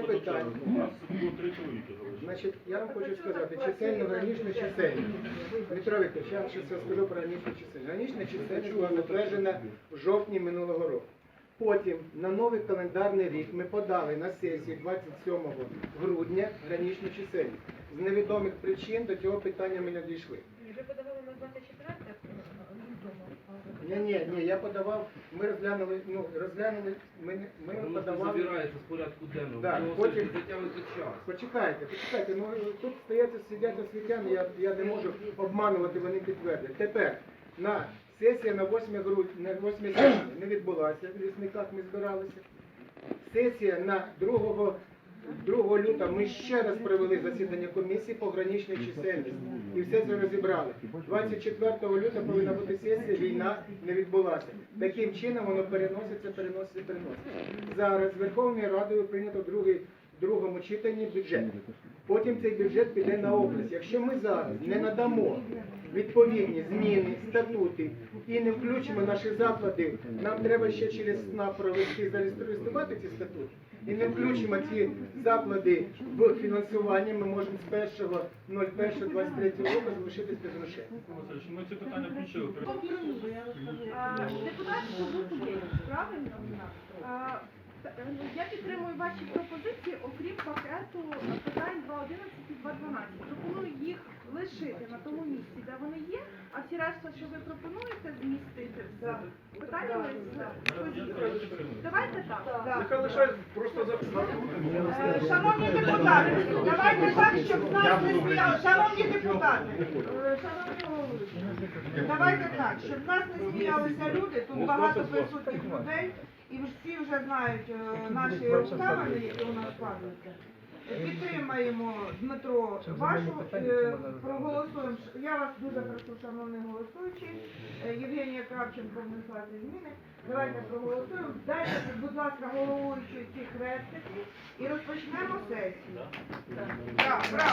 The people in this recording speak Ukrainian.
це питання. У нас було три чоловіки залишилось. Значить, я вам хочу сказати, чисельно, гранічна чисельність. Дмитро Вікторович, я вам ще скажу про гранічну чисельність. Гранічна чисельність була затверджена в жовтні минулого року. Потім на новий календарний рік ми подали на сесію 27 грудня гранічну чисельність. З невідомих причин до цього питання ми не дійшли. Ви подавали на 24 лютого? Ні, ні, ні, я подавав, ми розглянули, ну, розглянули, ми, ми Воно подавали. забирається з порядку денного. Да, Воно потім- затягується час. Почекайте, почекайте, ну тут стоять сидять освітяни, я, я не можу обманувати, вони підтвердять. Тепер на сесія на 8 грудня, на 8 січня не відбулася, в лісниках ми збиралися. Сесія на 2, 2 лютого ми ще раз провели засідання комісії по граничній чисельності і все це розібрали. 24 лютого повинна бути сесія, війна не відбулася. Таким чином воно переноситься, переноситься, переноситься. Зараз Верховною Радою прийнято в другому читанні бюджет. Потім цей бюджет піде на область. Якщо ми зараз не надамо відповідні зміни, статути і не включимо наші заклади, нам треба ще через СНАП провести зареєструвати ці статути. І не включимо ці заклади в фінансування, ми можемо з 1.01.23 року залишитись без грошей. Ми це питання включили. А, Депутатську групу є, правильно? Е, Я підтримую ваші пропозиції, окрім пакету питань 2.11 і 2.12. Пропоную їх лишити на тому місці, де вони є, а всі решта, що ви пропонуєте, змістити за питаннями з. Давайте так. Нехай лишають просто Е, Шановні депутати, давайте так, щоб нас не сміяли. Шановні депутати, е, шановні давайте так, щоб нас не сміялися люди, тут багато присутніх людей, і всі вже знають е, наші обставини, які у нас складуються. Підтримаємо Дмитро вашу, е, проголосуємо. Я вас дуже прошу, шановні голосуючі. Е, Євгенія Кравченко внесла ці зміни. Давайте проголосуємо. Дайте, будь ласка, головуючі ці хрестики і розпочнемо сесію. Так, браво,